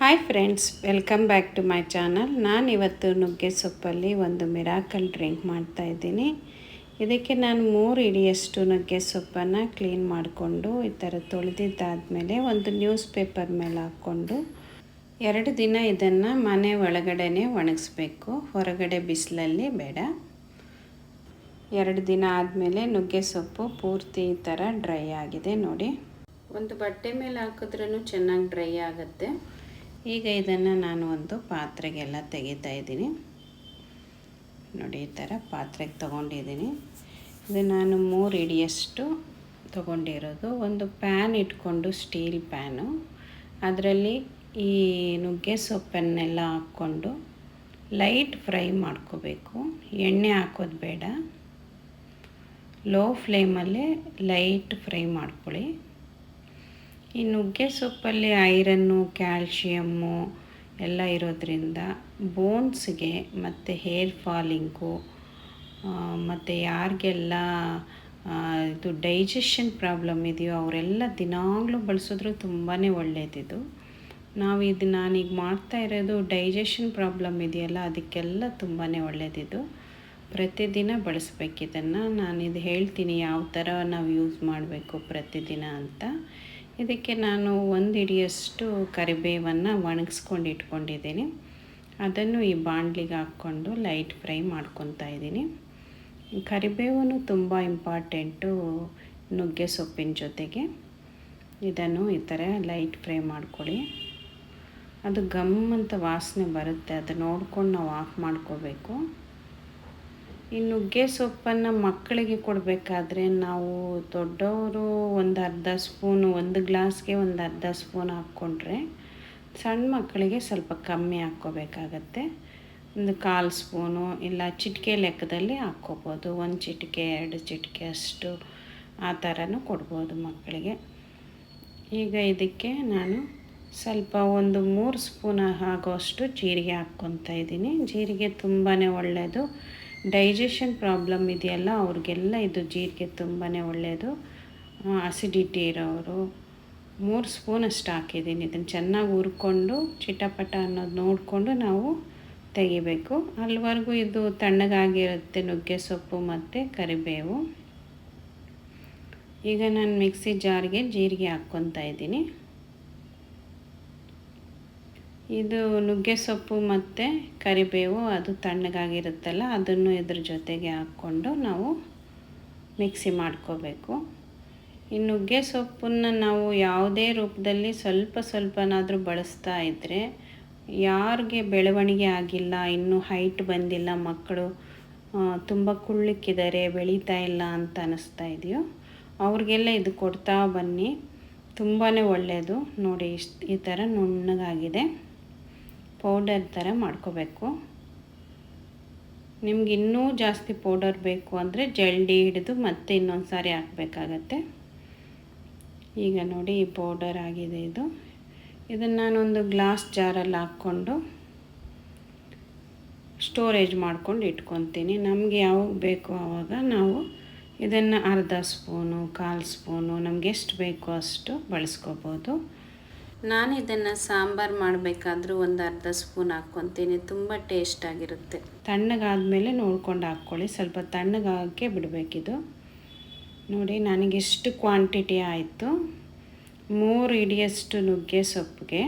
Hi friends welcome back to my channel ನಾನು ಇವತ್ತು ನುಗ್ಗೆ ಸೊಪ್ಪಲ್ಲಿ ಒಂದು ಮಿರಾಕಲ್ ಡ್ರಿಂಕ್ ಮಾಡ್ತಾ ಇದ್ದೀನಿ. ಇದಕ್ಕೆ ನಾನು ಮೂರು ಇಡಿಯಷ್ಟು ನುಗ್ಗೆ ಸೊಪ್ಪನ್ನು ಕ್ಲೀನ್ ಮಾಡಿಕೊಂಡು, ಈ ಥರ ತೊಳೆದಿದ್ದಾದಮೇಲೆ ಒಂದು ನ್ಯೂಸ್ ಪೇಪರ್ ಮೇಲೆ ಹಾಕ್ಕೊಂಡು, ಎರಡು ದಿನ ಇದನ್ನು ಮನೆ ಒಳಗಡೆನೇ ಒಣಗಿಸ್ಬೇಕು. ಹೊರಗಡೆ ಬಿಸಿಲಲ್ಲಿ ಬೇಡ. ಎರಡು ದಿನ ಆದಮೇಲೆ ನುಗ್ಗೆ ಸೊಪ್ಪು ಪೂರ್ತಿ ಈ ಥರ ಡ್ರೈ ಆಗಿದೆ ನೋಡಿ. ಒಂದು ಬಟ್ಟೆ ಮೇಲೆ ಹಾಕಿದ್ರೂ ಚೆನ್ನಾಗಿ ಡ್ರೈ ಆಗುತ್ತೆ. ಈಗ ಇದನ್ನು ನಾನು ಒಂದು ಪಾತ್ರೆಗೆಲ್ಲ ತೆಗಿತಾ ಇದ್ದೀನಿ. ನೋಡಿ, ಈ ಥರ ಪಾತ್ರೆಗೆ ತೊಗೊಂಡಿದ್ದೀನಿ. ಇದು ನಾನು ಮೂರು ಇಡಿಯಷ್ಟು ತೊಗೊಂಡಿರೋದು. ಒಂದು ಪ್ಯಾನ್ ಇಟ್ಕೊಂಡು, ಸ್ಟೀಲ್ ಪ್ಯಾನು. ಅದರಲ್ಲಿ ಈ ನುಗ್ಗೆ ಸೊಪ್ಪನ್ನೆಲ್ಲ ಹಾಕ್ಕೊಂಡು ಲೈಟ್ ಫ್ರೈ ಮಾಡ್ಕೋಬೇಕು. ಎಣ್ಣೆ ಹಾಕೋದು ಬೇಡ. ಲೋ ಫ್ಲೇಮಲ್ಲೇ ಲೈಟ್ ಫ್ರೈ ಮಾಡ್ಕೊಳ್ಳಿ. ಈ ನುಗ್ಗೆ ಸೊಪ್ಪಲ್ಲಿ ಐರನ್ನು, ಕ್ಯಾಲ್ಶಿಯಮ್ಮು ಎಲ್ಲ ಇರೋದ್ರಿಂದ ಬೋನ್ಸ್ಗೆ ಮತ್ತು ಹೇರ್ ಫಾಲಿಂಗು ಮತ್ತು ಯಾರಿಗೆಲ್ಲ ಇದು ಡೈಜೆಷನ್ ಪ್ರಾಬ್ಲಮ್ ಇದೆಯೋ ಅವರೆಲ್ಲ ದಿನಾಗಲೂ ಬಳಸಿದ್ರು ತುಂಬಾ ಒಳ್ಳೆಯದಿದು ನಾವು ಇದು ನಾನೀಗ ಮಾಡ್ತಾ ಇರೋದು ಡೈಜೆಷನ್ ಪ್ರಾಬ್ಲಮ್ ಇದೆಯಲ್ಲ ಅದಕ್ಕೆಲ್ಲ ತುಂಬಾ ಒಳ್ಳೆಯದಿದು ಪ್ರತಿದಿನ ಬಳಸಬೇಕಿದನ್ನು. ಇದು ಹೇಳ್ತೀನಿ ಯಾವ ಥರ ನಾವು ಯೂಸ್ ಮಾಡಬೇಕು ಪ್ರತಿದಿನ ಅಂತ. ಇದಕ್ಕೆ ನಾನು ಒಂದು ಹಿಡಿಯಷ್ಟು ಕರಿಬೇವನ್ನು ಒಣಗಿಸ್ಕೊಂಡು ಇಟ್ಕೊಂಡಿದ್ದೀನಿ ಅದನ್ನು ಈ ಬಾಣಲಿಗೆ ಹಾಕ್ಕೊಂಡು ಲೈಟ್ ಫ್ರೈ ಮಾಡ್ಕೊತಾ ಇದ್ದೀನಿ. ಕರಿಬೇವು ತುಂಬ ಇಂಪಾರ್ಟೆಂಟು ನುಗ್ಗೆ ಸೊಪ್ಪಿನ ಜೊತೆಗೆ. ಇದನ್ನು ಈ ಥರ ಲೈಟ್ ಫ್ರೈ ಮಾಡ್ಕೊಳ್ಳಿ. ಅದು ಗಮ್ ಅಂತ ವಾಸನೆ ಬರುತ್ತೆ. ಅದು ನೋಡ್ಕೊಂಡು ನಾವು ಆಫ್ ಮಾಡ್ಕೋಬೇಕು. ಈ ನುಗ್ಗೆ ಸೊಪ್ಪನ್ನು ಮಕ್ಕಳಿಗೆ ಕೊಡಬೇಕಾದ್ರೆ ನಾವು ದೊಡ್ಡವರು ಒಂದು ಅರ್ಧ ಸ್ಪೂನು, ಒಂದು ಗ್ಲಾಸ್ಗೆ ಒಂದು ಅರ್ಧ ಸ್ಪೂನ್ ಹಾಕ್ಕೊಂಡ್ರೆ ಸಣ್ಣ ಮಕ್ಕಳಿಗೆ ಸ್ವಲ್ಪ ಕಮ್ಮಿ ಹಾಕ್ಕೋಬೇಕಾಗತ್ತೆ. ಒಂದು ಕಾಲು ಸ್ಪೂನು ಇಲ್ಲ ಚಿಟಿಕೆ ಲೆಕ್ಕದಲ್ಲಿ ಹಾಕ್ಕೋಬೋದು. ಒಂದು ಚಿಟಿಕೆ, ಎರಡು ಚಿಟಿಕೆ ಅಷ್ಟು ಆ ಥರನೂ ಕೊಡ್ಬೋದು ಮಕ್ಕಳಿಗೆ. ಈಗ ಇದಕ್ಕೆ ನಾನು ಸ್ವಲ್ಪ ಒಂದು ಮೂರು ಸ್ಪೂನ್ ಆಗೋಷ್ಟು ಜೀರಿಗೆ ಹಾಕ್ಕೊತಾ ಇದ್ದೀನಿ. ಜೀರಿಗೆ ತುಂಬಾ ಒಳ್ಳೆಯದು ಡೈಜೆಷನ್ ಪ್ರಾಬ್ಲಮ್ ಇದೆಯಲ್ಲ, ಅವ್ರಿಗೆಲ್ಲ ಇದು ಜೀರಿಗೆ ತುಂಬಾ ಒಳ್ಳೆಯದು ಆಸಿಡಿಟಿ ಇರೋರು. ಮೂರು ಸ್ಪೂನ್ ಅಷ್ಟು ಹಾಕಿದ್ದೀನಿ. ಇದನ್ನು ಚೆನ್ನಾಗಿ ಹುರ್ಕೊಂಡು, ಚಿಟಪಟ ಅನ್ನೋದು ನೋಡಿಕೊಂಡು ನಾವು ತೆಗಿಬೇಕು. ಅಲ್ಲಿವರೆಗೂ ಇದು ತಣ್ಣಗಾಗಿರುತ್ತೆ, ನುಗ್ಗೆ ಸೊಪ್ಪು ಮತ್ತು ಕರಿಬೇವು. ಈಗ ನಾನು ಮಿಕ್ಸಿ ಜಾರ್ಗೆ ಜೀರಿಗೆ ಹಾಕ್ಕೊತಾ ಇದ್ದೀನಿ. ಇದು ನುಗ್ಗೆ ಸೊಪ್ಪು ಮತ್ತು ಕರಿಬೇವು, ಅದು ತಣ್ಣಗಾಗಿರುತ್ತಲ್ಲ, ಅದನ್ನು ಇದ್ರ ಜೊತೆಗೆ ಹಾಕ್ಕೊಂಡು ನಾವು ಮಿಕ್ಸಿ ಮಾಡ್ಕೋಬೇಕು. ಈ ನುಗ್ಗೆ ಸೊಪ್ಪನ್ನು ನಾವು ಯಾವುದೇ ರೂಪದಲ್ಲಿ ಸ್ವಲ್ಪ ಸ್ವಲ್ಪನಾದರೂ ಬಳಸ್ತಾ ಇದ್ದರೆ ಯಾರಿಗೆ ಬೆಳವಣಿಗೆ ಆಗಿಲ್ಲ, ಇನ್ನೂ ಹೈಟ್ ಬಂದಿಲ್ಲ, ಮಕ್ಕಳು ತುಂಬ ಕುಳ್ಳಿಕ್ಕಿದ್ದಾರೆ, ಬೆಳೀತಾ ಇಲ್ಲ ಅಂತ ಅನ್ನಿಸ್ತಾ ಇದೆಯೋ, ಅವ್ರಿಗೆಲ್ಲ ಇದು ಕೊಡ್ತಾ ಬನ್ನಿ. ತುಂಬಾ ಒಳ್ಳೆಯದು ನೋಡಿ, ಇಷ್ಟು ಈ ಥರ ನುಣ್ಣಗಾಗಿದೆ. ಪೌಡರ್ ಥರ ಮಾಡ್ಕೋಬೇಕು. ನಿಮ್ಗೆ ಇನ್ನೂ ಜಾಸ್ತಿ ಪೌಡರ್ ಬೇಕು ಅಂದರೆ ಜಲ್ಡಿ ಹಿಡಿದು ಮತ್ತೆ ಇನ್ನೊಂದು ಸಾರಿ ಹಾಕಬೇಕಾಗತ್ತೆ. ಈಗ ನೋಡಿ ಈ ಪೌಡರ್ ಆಗಿದೆ ಇದು. ಇದನ್ನು ನಾನೊಂದು ಗ್ಲಾಸ್ ಜಾರಲ್ಲಿ ಹಾಕ್ಕೊಂಡು ಸ್ಟೋರೇಜ್ ಮಾಡ್ಕೊಂಡು ಇಟ್ಕೊತೀನಿ. ನಮಗೆ ಯಾವಾಗ ಬೇಕು ಆವಾಗ ನಾವು ಇದನ್ನು ಅರ್ಧ ಸ್ಪೂನು ಕಾಲು ಸ್ಪೂನು ನಮಗೆ ಎಷ್ಟು ಬೇಕೋ ಅಷ್ಟು ಬಳಸ್ಕೋಬೋದು. ನಾನು ಇದನ್ನು ಸಾಂಬಾರು ಮಾಡಬೇಕಾದ್ರೂ ಒಂದು ಅರ್ಧ ಸ್ಪೂನ್ ಹಾಕ್ಕೊತೀನಿ. ತುಂಬ ಟೇಸ್ಟಾಗಿರುತ್ತೆ ತಣ್ಣಗಾದಮೇಲೆ ನೋಡ್ಕೊಂಡು ಹಾಕ್ಕೊಳ್ಳಿ. ಸ್ವಲ್ಪ ತಣ್ಣಗಾಗಕ್ಕೆ ಬಿಡಬೇಕಿದು. ನೋಡಿ ನನಗೆಷ್ಟು ಕ್ವಾಂಟಿಟಿ ಆಯಿತು. ಮೂರು ಇಡಿಯಷ್ಟು ನುಗ್ಗೆ ಸೊಪ್ಪಿಗೆ,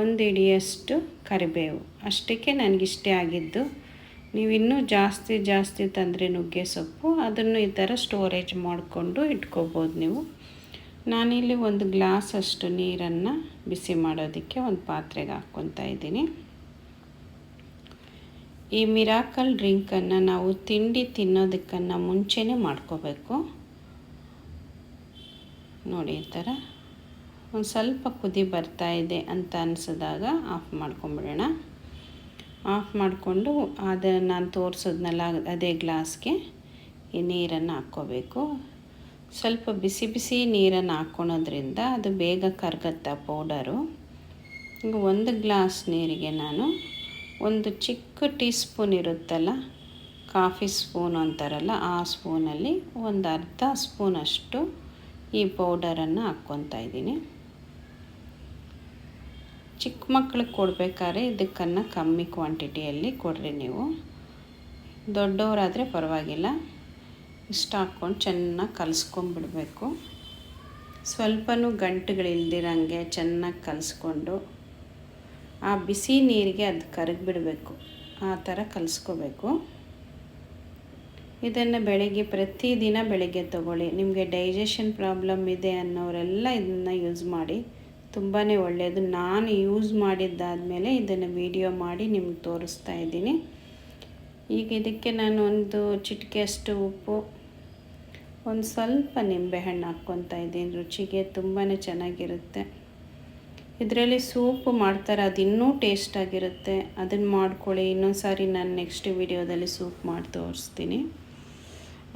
ಒಂದು ಇಡಿಯಷ್ಟು ಕರಿಬೇವು. ಅಷ್ಟಕ್ಕೆ ನನಗಿಷ್ಟೇ ಆಗಿದ್ದು. ನೀವು ಇನ್ನೂ ಜಾಸ್ತಿ ಜಾಸ್ತಿ ತಂದರೆ ನುಗ್ಗೆ ಸೊಪ್ಪು. ಅದನ್ನು ಈ ಥರ ಸ್ಟೋರೇಜ್ ಮಾಡಿಕೊಂಡು ಇಟ್ಕೋಬೋದು ನೀವು. ನಾನಿಲ್ಲಿ ಒಂದು ಗ್ಲಾಸ್ ಅಷ್ಟು ನೀರನ್ನು ಬಿಸಿ ಮಾಡೋದಕ್ಕೆ ಒಂದು ಪಾತ್ರೆಗೆ ಹಾಕ್ಕೊತಾ ಇದ್ದೀನಿ. ಈ ಮಿರಾಕಲ್ ಡ್ರಿಂಕನ್ನು ನಾವು ತಿಂಡಿ ತಿನ್ನೋದಕ್ಕನ್ನು ಮುಂಚೆನೇ ಮಾಡ್ಕೋಬೇಕು. ನೋಡಿ ಈ ಥರ. ಒಂದು ಸ್ವಲ್ಪ ಕುದಿ ಬರ್ತಾ ಇದೆ ಅಂತ ಅನಿಸಿದಾಗ ಆಫ್ ಮಾಡ್ಕೊಂಬಿಡೋಣ. ಆಫ್ ಮಾಡಿಕೊಂಡು ಅದನ್ನು ನಾನು ತೋರಿಸೋದ್ನೆಲ್ಲ ಅದೇ ಗ್ಲಾಸ್ಗೆ ಈ ನೀರನ್ನು ಹಾಕ್ಕೋಬೇಕು. ಸ್ವಲ್ಪ ಬಿಸಿ ಬಿಸಿ ನೀರನ್ನು ಹಾಕ್ಕೊಳೋದ್ರಿಂದ ಅದು ಬೇಗ ಕರಗತ್ತೆ ಪೌಡರು. ಈಗ ಒಂದು ಗ್ಲಾಸ್ ನೀರಿಗೆ ನಾನು ಒಂದು ಚಿಕ್ಕ ಟೀ ಸ್ಪೂನ್ ಇರುತ್ತಲ್ಲ, ಕಾಫಿ ಸ್ಪೂನ್ ಅಂತಾರಲ್ಲ, ಆ ಸ್ಪೂನಲ್ಲಿ ಒಂದು ಅರ್ಧ ಸ್ಪೂನಷ್ಟು ಈ ಪೌಡರನ್ನು ಹಾಕ್ಕೊತಾ ಇದ್ದೀನಿ. ಚಿಕ್ಕ ಮಕ್ಳಿಗೆ ಕೊಡಬೇಕಾದ್ರೆ ಇದಕ್ಕನ್ನು ಕಮ್ಮಿ ಕ್ವಾಂಟಿಟಿಯಲ್ಲಿ ಕೊಡ್ರಿ ನೀವು. ದೊಡ್ಡವರಾದರೆ ಪರವಾಗಿಲ್ಲ. ಇಷ್ಟ ಹಾಕ್ಕೊಂಡು ಚೆನ್ನಾಗಿ ಕಲಿಸ್ಕೊಂಬಿಡ್ಬೇಕು. ಸ್ವಲ್ಪನೂ ಗಂಟುಗಳಿಲ್ದಿರಂಗೆ ಚೆನ್ನಾಗಿ ಕಲಸ್ಕೊಂಡು ಆ ಬಿಸಿ ನೀರಿಗೆ ಅದು ಕರಗಿಬಿಡಬೇಕು. ಆ ಥರ ಕಲಿಸ್ಕೋಬೇಕು. ಇದನ್ನು ಬೆಳಗ್ಗೆ ಪ್ರತಿದಿನ ಬೆಳಗ್ಗೆ ತಗೊಳ್ಳಿ. ನಿಮಗೆ ಡೈಜೆಷನ್ ಪ್ರಾಬ್ಲಮ್ ಇದೆ ಅನ್ನೋರೆಲ್ಲ ಇದನ್ನು ಯೂಸ್ ಮಾಡಿ ತುಂಬಾ ಒಳ್ಳೆಯದು ನಾನು ಯೂಸ್ ಮಾಡಿದ್ದಾದಮೇಲೆ ಇದನ್ನು ವಿಡಿಯೋ ಮಾಡಿ ನಿಮ್ಗೆ ತೋರಿಸ್ತಾ ಇದ್ದೀನಿ. ಈಗ ಇದಕ್ಕೆ ನಾನು ಒಂದು ಚಿಟಿಕೆಯಷ್ಟು ಉಪ್ಪು ಒಂದು ಸ್ವಲ್ಪ ನಿಂಬೆಹಣ್ಣು ಹಾಕ್ಕೊತಾ ಇದ್ದೀನಿ, ರುಚಿಗೆ ತುಂಬಾ ಚೆನ್ನಾಗಿರುತ್ತೆ. ಇದರಲ್ಲಿ ಸೂಪ್ ಮಾಡ್ತಾರೆ, ಅದು ಇನ್ನೂ ಟೇಸ್ಟಾಗಿರುತ್ತೆ ಅದನ್ನು ಮಾಡ್ಕೊಳ್ಳಿ ಇನ್ನೊಂದು ಸಾರಿ ನಾನು ನೆಕ್ಸ್ಟ್ ವಿಡಿಯೋದಲ್ಲಿ ಸೂಪ್ ಮಾಡಿ ತೋರಿಸ್ತೀನಿ.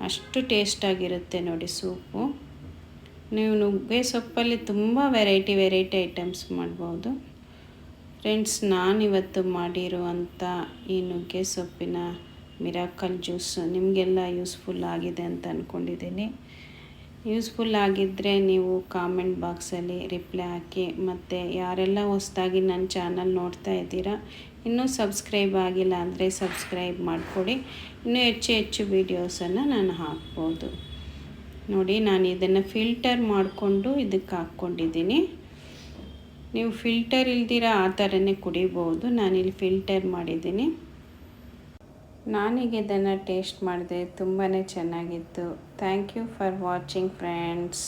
ಅಷ್ಟು ಟೇಸ್ಟಾಗಿರುತ್ತೆ ನೋಡಿ ಸೂಪು. ನೀವು ನುಗ್ಗೆ ಸೊಪ್ಪಲ್ಲಿ ತುಂಬ ವೆರೈಟಿ ವೆರೈಟಿ ಐಟಮ್ಸ್ ಮಾಡ್ಬೋದು. ಫ್ರೆಂಡ್ಸ್ ನಾನಿವತ್ತು ಮಾಡಿರುವಂಥ ಈ ನುಗ್ಗೆ ಸೊಪ್ಪಿನ ಮಿರಾಕಲ್ ಜ್ಯೂಸ್ ನಿಮಗೆಲ್ಲ ಯೂಸ್ಫುಲ್ ಆಗಿದೆ ಅಂತ ಅಂದ್ಕೊಂಡಿದ್ದೀನಿ ಯೂಸ್ಫುಲ್ ಆಗಿದ್ದರೆ ನೀವು ಕಾಮೆಂಟ್ ಬಾಕ್ಸಲ್ಲಿ ರಿಪ್ಲೈ ಹಾಕಿ ಮತ್ತು ಯಾರೆಲ್ಲ ಹೊಸದಾಗಿ ನನ್ನ ಚಾನಲ್ ನೋಡ್ತಾ ಇದ್ದೀರಾ, ಇನ್ನೂ ಸಬ್ಸ್ಕ್ರೈಬ್ ಆಗಿಲ್ಲ ಅಂದರೆ ಸಬ್ಸ್ಕ್ರೈಬ್ ಮಾಡಿಕೊಡಿ. ಇನ್ನೂ ಹೆಚ್ಚು ಹೆಚ್ಚು ವೀಡಿಯೋಸನ್ನು ನಾನು ಹಾಕ್ಬೋದು. ನೋಡಿ, ನಾನು ಇದನ್ನು ಫಿಲ್ಟರ್ ಮಾಡಿಕೊಂಡು ಇದಕ್ಕೆ ಹಾಕ್ಕೊಂಡಿದ್ದೀನಿ. ನೀವು ಫಿಲ್ಟರ್ ಇಲ್ದಿರ ಆ ಥರನೇ ಕುಡಿಬೋದು. ನಾನಿಲ್ಲಿ ಫಿಲ್ಟರ್ ಮಾಡಿದ್ದೀನಿ. ನಾನೀಗ ಇದನ್ನು ಟೇಸ್ಟ್ ಮಾಡಿದೆ ತುಂಬಾ ಚೆನ್ನಾಗಿತ್ತು. Thank you for watching friends